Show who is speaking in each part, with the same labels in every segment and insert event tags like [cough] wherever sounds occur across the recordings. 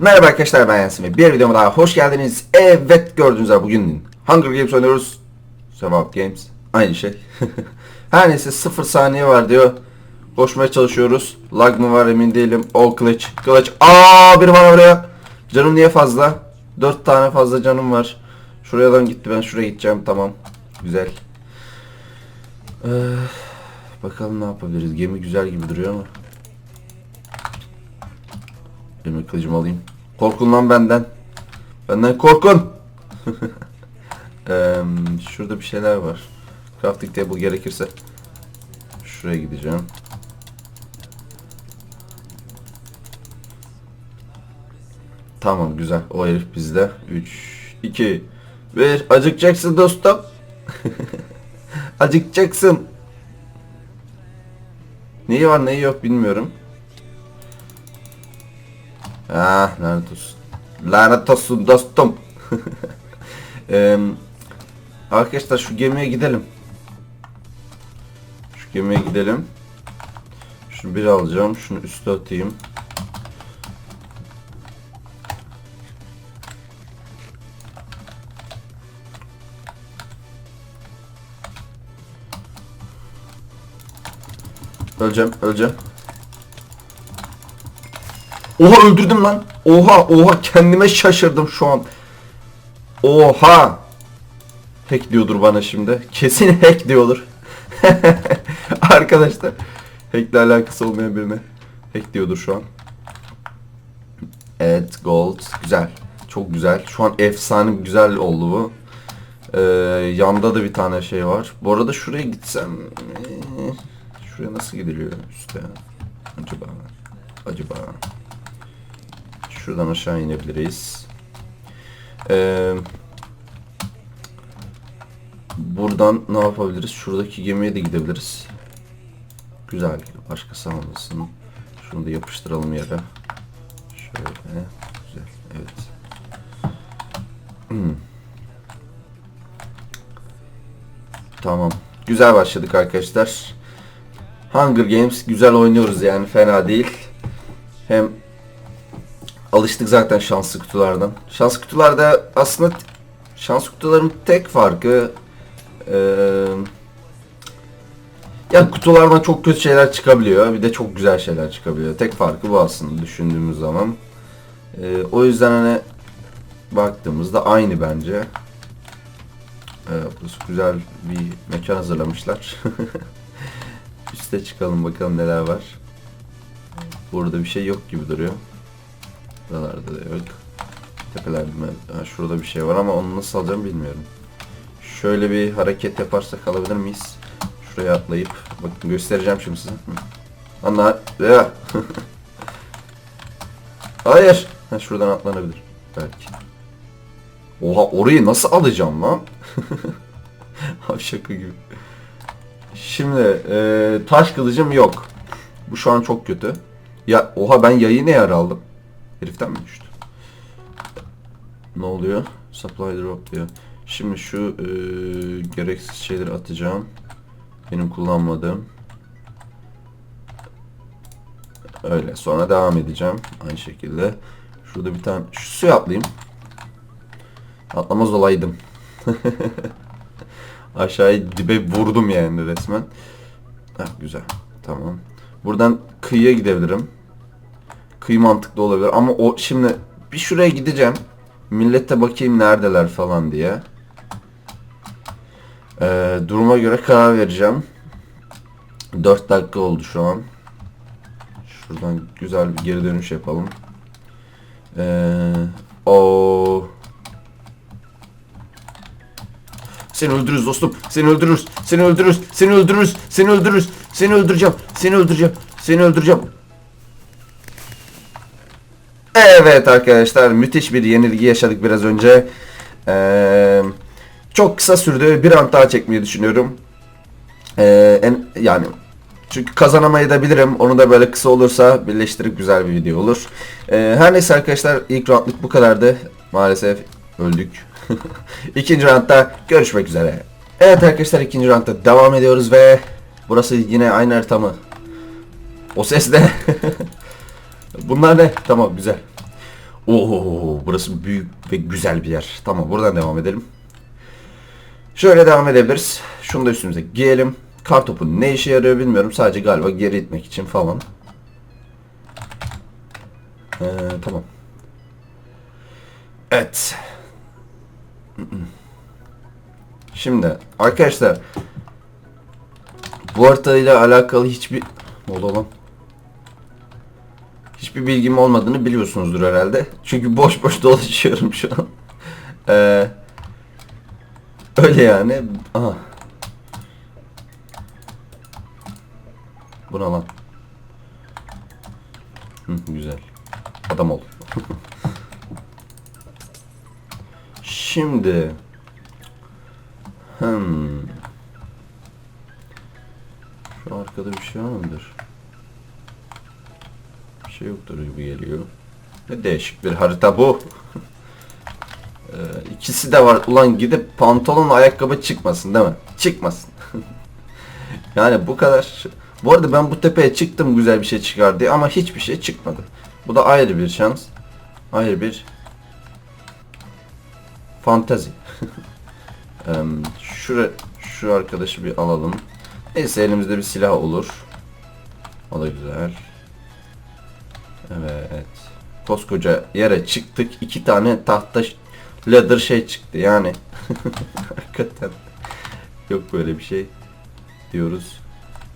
Speaker 1: Merhaba arkadaşlar ben Yasin ve bir videoma daha hoş geldiniz. Evet gördüğünüz gibi bugün Hunger Games oynuyoruz. Survival Games. Aynı şey. [laughs] Her neyse 0 saniye var diyor. Koşmaya çalışıyoruz. Lag mı var emin değilim. O kılıç. Kılıç. Aa biri var oraya. Canım niye fazla? 4 tane fazla canım var. Şuradan gitti ben şuraya gideceğim tamam. Güzel. Ee, bakalım ne yapabiliriz. Gemi güzel gibi duruyor ama. Demir kılıcımı alayım. Korkun lan benden. Benden korkun. [laughs] Şurada bir şeyler var. Crafting table gerekirse. Şuraya gideceğim. Tamam güzel. O herif bizde. 3, 2, 1. Acıkacaksın dostum. [laughs] Acıkacaksın. Neyi var neyi yok bilmiyorum. Ah lanet olsun. Lanet olsun dostum. [laughs] Eee, arkadaşlar şu gemiye gidelim. Şu gemiye gidelim. Şunu bir alacağım. Şunu üste atayım. Öleceğim, öleceğim. Oha öldürdüm lan. Oha oha kendime şaşırdım şu an. Oha. Hack diyordur bana şimdi. Kesin hack diyordur. [laughs] Arkadaşlar. Hackle alakası olmayan birine. Hack diyordur şu an. Evet gold. Güzel. Çok güzel. Şu an efsane güzel oldu bu. Ee, yanda da bir tane şey var. Bu arada şuraya gitsem... Şuraya nasıl gidiliyor üstte? Acaba? Acaba? Şuradan aşağı inebiliriz. Ee, buradan ne yapabiliriz? Şuradaki gemiye de gidebiliriz. Güzel. Başkası almasın. Şunu da yapıştıralım yere. Şöyle. Güzel. Evet. Hmm. Tamam. Güzel başladık arkadaşlar. Hunger Games güzel oynuyoruz yani fena değil. Hem alıştık zaten şanslı kutulardan. Şanslı kutularda aslında şans kutuların tek farkı eee ya kutulardan çok kötü şeyler çıkabiliyor. Bir de çok güzel şeyler çıkabiliyor. Tek farkı bu aslında düşündüğümüz zaman. Eee, o yüzden hani baktığımızda aynı bence. Burası güzel bir mekan hazırlamışlar. [laughs] Üste çıkalım bakalım neler var. Burada bir şey yok gibi duruyor. Buralarda da yok. Tepelerde mi? Ha, şurada bir şey var ama onu nasıl alacağım bilmiyorum. Şöyle bir hareket yaparsak alabilir miyiz? Şuraya atlayıp bakın göstereceğim şimdi size. Anla. Ya. [laughs] Hayır. Ha, şuradan atlanabilir. Belki. Oha orayı nasıl alacağım lan? [laughs] Şaka gibi. Şimdi e, taş kılıcım yok. Bu şu an çok kötü. Ya oha ben yayı ne yer aldım? Heriften mi düştü? Ne oluyor? Supply drop diyor. Şimdi şu e, gereksiz şeyleri atacağım. Benim kullanmadığım. Öyle. Sonra devam edeceğim. Aynı şekilde. Şurada bir tane şu suya atlayayım. Atlamaz olaydım. [laughs] Aşağıya dibe vurdum yani resmen. Heh, güzel. Tamam. Buradan kıyıya gidebilirim. Kıyı mantıklı olabilir ama o şimdi bir şuraya gideceğim. Millete bakayım neredeler falan diye. Ee, duruma göre karar vereceğim. 4 dakika oldu şu an. Şuradan güzel bir geri dönüş yapalım. Ee, o Seni öldürürüz dostum. Seni öldürürüz. Seni öldürürüz. Seni öldürürüz. Seni öldürürüz. Seni öldüreceğim. Seni öldüreceğim. Seni öldüreceğim. Evet arkadaşlar müthiş bir yenilgi yaşadık biraz önce. Ee, çok kısa sürdü. Bir an daha çekmeyi düşünüyorum. Ee, en, yani çünkü kazanamayı da bilirim. Onu da böyle kısa olursa birleştirip güzel bir video olur. Ee, her neyse arkadaşlar ilk roundluk bu kadardı. Maalesef öldük. [laughs] ikinci roundda görüşmek üzere. Evet arkadaşlar ikinci roundda devam ediyoruz ve burası yine aynı harita? O ses ne? [laughs] Bunlar ne? Tamam güzel. Oo, burası büyük ve güzel bir yer. Tamam buradan devam edelim. Şöyle devam edebiliriz. Şunu da üstümüze giyelim. Kartopu ne işe yarıyor bilmiyorum. Sadece galiba geri itmek için falan. Ee, tamam. Evet. Şimdi arkadaşlar bu haritayla alakalı hiçbir ne oldu lan? Hiçbir bilgim olmadığını biliyorsunuzdur herhalde. Çünkü boş boş [laughs] dolaşıyorum şu an. Ee, öyle yani. Aha. Bu ne lan? Hı, güzel. Adam ol. [laughs] Şimdi Hmm. Şu arkada bir şey var mıdır? Şey yoktur gibi geliyor. Ne değişik bir harita bu. ee, ikisi de var. Ulan gidip pantolon ayakkabı çıkmasın değil mi? Çıkmasın. [laughs] yani bu kadar. Bu arada ben bu tepeye çıktım güzel bir şey çıkar diye ama hiçbir şey çıkmadı. Bu da ayrı bir şans. Ayrı bir fantezi. [laughs] Em, Şura, şu arkadaşı bir alalım. Neyse elimizde bir silah olur. O da güzel. Evet. Koskoca yere çıktık. iki tane tahta leather şey çıktı yani. [laughs] Hakikaten. Yok böyle bir şey. Diyoruz.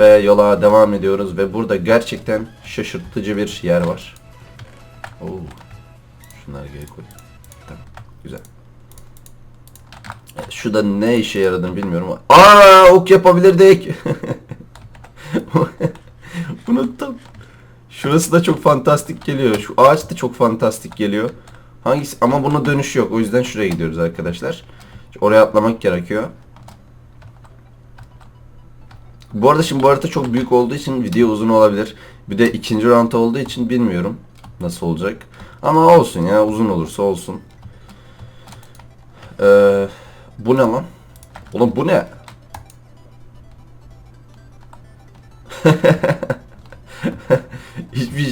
Speaker 1: Ve yola devam ediyoruz ve burada gerçekten şaşırtıcı bir yer var. Oo. Şunları geri koy. Tamam. Güzel. Şu da ne işe yaradığını bilmiyorum. Aa ok yapabilirdik. [laughs] Unuttum. Şurası da çok fantastik geliyor. Şu ağaç da çok fantastik geliyor. Hangisi? Ama buna dönüş yok. O yüzden şuraya gidiyoruz arkadaşlar. Oraya atlamak gerekiyor. Bu arada şimdi bu harita çok büyük olduğu için video uzun olabilir. Bir de ikinci round olduğu için bilmiyorum nasıl olacak. Ama olsun ya uzun olursa olsun. Eee bu ne lan? Oğlum bu ne? [laughs]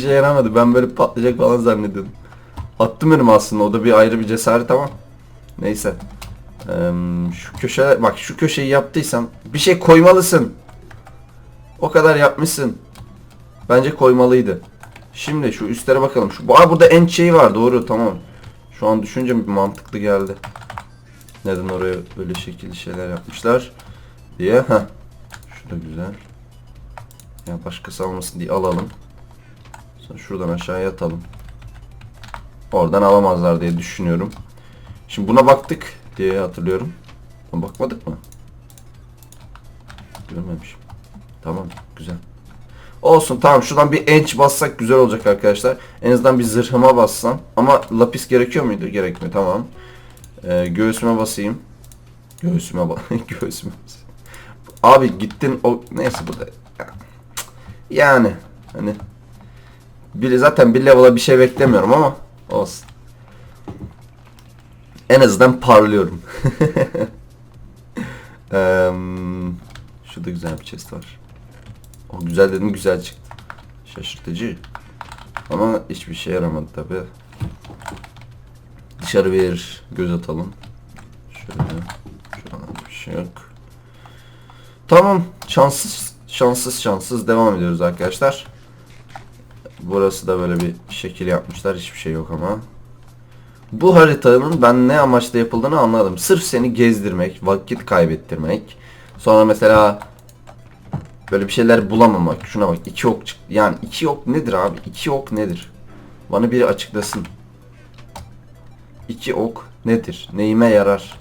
Speaker 1: İşe yaramadı. Ben böyle patlayacak falan zannediyordum. Attım önüme aslında. O da bir ayrı bir cesaret ama. Neyse. Eee, şu köşe bak şu köşeyi yaptıysam bir şey koymalısın. O kadar yapmışsın. Bence koymalıydı. Şimdi şu üstlere bakalım. Şu Aa, burada en şeyi var. Doğru tamam. Şu an düşünce mantıklı geldi. Neden oraya böyle şekilli şeyler yapmışlar diye. Heh. Şu da güzel. Ya başkası almasın diye alalım. Şuradan aşağıya atalım. Oradan alamazlar diye düşünüyorum. Şimdi buna baktık diye hatırlıyorum. Ama bakmadık mı? Görmemişim. Tamam güzel. Olsun tamam şuradan bir enç bassak güzel olacak arkadaşlar. En azından bir zırhıma bassam. Ama lapis gerekiyor muydu? Gerekmiyor tamam. Ee, göğsüme basayım. Göğsüme bak. [laughs] göğsüme bas. Abi gittin o neyse bu da yani hani bir zaten bir level'a bir şey beklemiyorum ama olsun. En azından parlıyorum. [laughs] Eee şurada güzel bir chest var. O güzel dedim güzel çıktı. Şaşırtıcı. Ama hiçbir şey yaramadı tabi. Dışarı bir göz atalım. Şöyle. Şu an bir şey yok. Tamam. Şanssız şanssız şanssız devam ediyoruz arkadaşlar. Burası da böyle bir şekil yapmışlar. Hiçbir şey yok ama. Bu haritanın ben ne amaçla yapıldığını anladım. Sırf seni gezdirmek, vakit kaybettirmek. Sonra mesela böyle bir şeyler bulamamak. Şuna bak iki ok çıktı. Yani iki ok nedir abi? İki ok nedir? Bana biri açıklasın. İki ok nedir? Neyime yarar?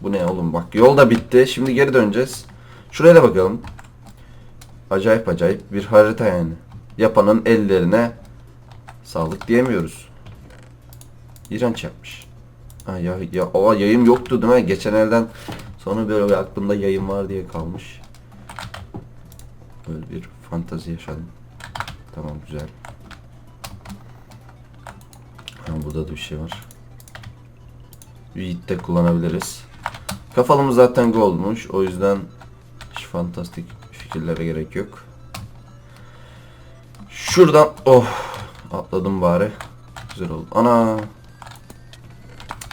Speaker 1: Bu ne oğlum bak yol da bitti. Şimdi geri döneceğiz. Şuraya da bakalım. Acayip acayip bir harita yani. Yapanın ellerine sağlık diyemiyoruz. İğrenç yapmış. Ha, ya, ya, o yayım yoktu değil mi? Geçen elden sonra böyle bir aklımda yayın var diye kalmış. Böyle bir fantazi yaşadım. Tamam güzel. Ha, burada da bir şey var. De kullanabiliriz. Kafalımız zaten goldmuş. O yüzden hiç fantastik fikirlere gerek yok. Şuradan oh atladım bari. güzel oldu. Ana.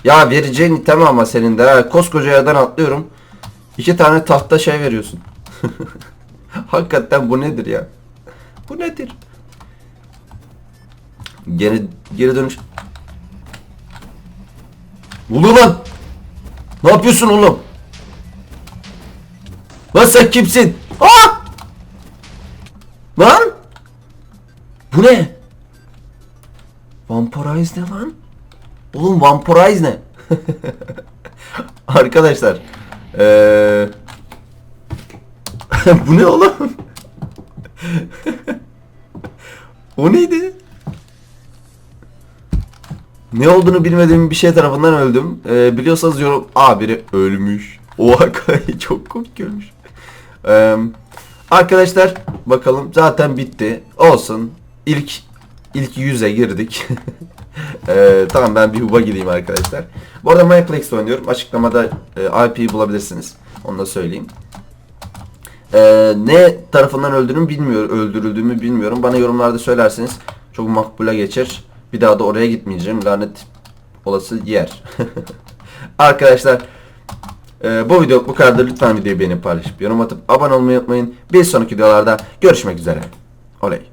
Speaker 1: Ya vereceğin item ama senin de. Koskoca yerden atlıyorum. İki tane tahta şey veriyorsun. [laughs] Hakikaten bu nedir ya? Bu nedir? Geri geri dönüş. Ulu lan! Ne yapıyorsun oğlum? Lan sen kimsin? Aa! Lan! Bu ne? Vampirize ne lan? Oğlum Vampirize ne? [laughs] Arkadaşlar. Eee... [laughs] Bu ne oğlum? [laughs] o neydi? Ne olduğunu bilmediğim bir şey tarafından öldüm. Ee, biliyorsanız yorum... Aa biri ölmüş. Oha çok komik ölmüş. Ee, arkadaşlar bakalım zaten bitti. Olsun. İlk ilk yüze girdik. [laughs] Ee, tamam ben bir huba gideyim arkadaşlar. Bu arada Mineplex oynuyorum. Açıklamada e, IP'yi bulabilirsiniz. Onu da söyleyeyim. Ee, ne tarafından öldüğümü bilmiyorum, öldürüldüğümü bilmiyorum. Bana yorumlarda söylerseniz çok makbule geçer. Bir daha da oraya gitmeyeceğim. Lanet olası yer. [laughs] Arkadaşlar e, bu video bu kadardır. Lütfen videoyu beğenip paylaşıp yorum atıp abone olmayı unutmayın. Bir sonraki videolarda görüşmek üzere. Oley.